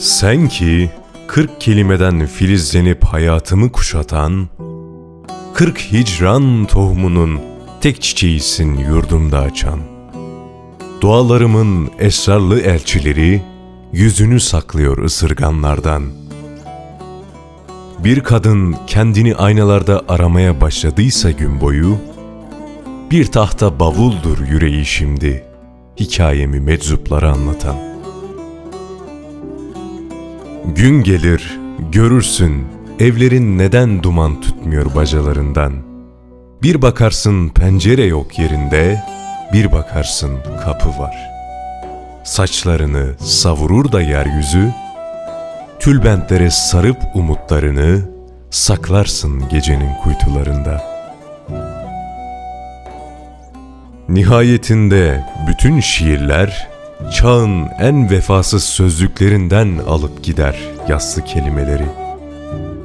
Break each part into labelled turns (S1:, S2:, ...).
S1: Sen ki kırk kelimeden filizlenip hayatımı kuşatan, kırk hicran tohumunun tek çiçeğisin yurdumda açan. Dualarımın esrarlı elçileri yüzünü saklıyor ısırganlardan. Bir kadın kendini aynalarda aramaya başladıysa gün boyu, bir tahta bavuldur yüreği şimdi, hikayemi meczuplara anlatan. Gün gelir, görürsün evlerin neden duman tutmuyor bacalarından. Bir bakarsın pencere yok yerinde, bir bakarsın kapı var. Saçlarını savurur da yeryüzü, tülbentlere sarıp umutlarını saklarsın gecenin kuytularında. Nihayetinde bütün şiirler çağın en vefasız sözlüklerinden alıp gider yassı kelimeleri.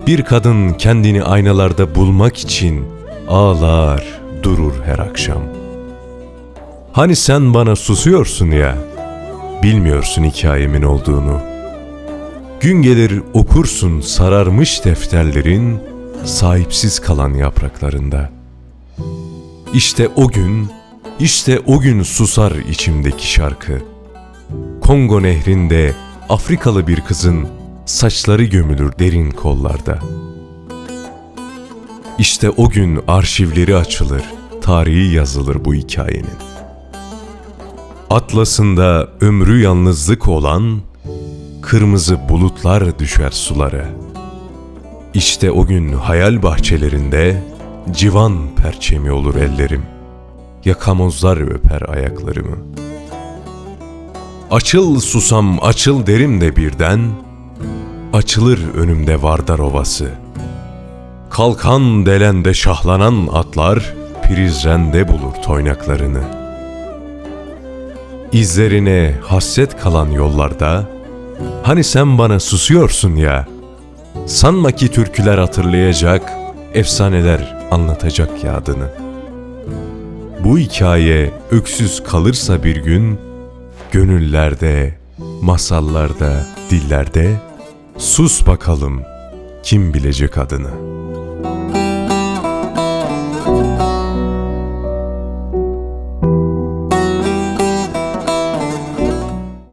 S1: Bir kadın kendini aynalarda bulmak için ağlar durur her akşam. Hani sen bana susuyorsun ya, bilmiyorsun hikayemin olduğunu. Gün gelir okursun sararmış defterlerin sahipsiz kalan yapraklarında. İşte o gün, işte o gün susar içimdeki şarkı. Kongo nehrinde Afrikalı bir kızın saçları gömülür derin kollarda. İşte o gün arşivleri açılır, tarihi yazılır bu hikayenin. Atlasında ömrü yalnızlık olan kırmızı bulutlar düşer sulara. İşte o gün hayal bahçelerinde civan perçemi olur ellerim. Yakamozlar öper ayaklarımı. Açıl susam açıl derim de birden, açılır önümde Vardar Ovası. Kalkan delende şahlanan atlar, prizrende bulur toynaklarını. İzlerine hasret kalan yollarda, hani sen bana susuyorsun ya, sanma ki türküler hatırlayacak, efsaneler anlatacak ya adını. Bu hikaye öksüz kalırsa bir gün, gönüllerde, masallarda, dillerde, sus bakalım kim bilecek adını.''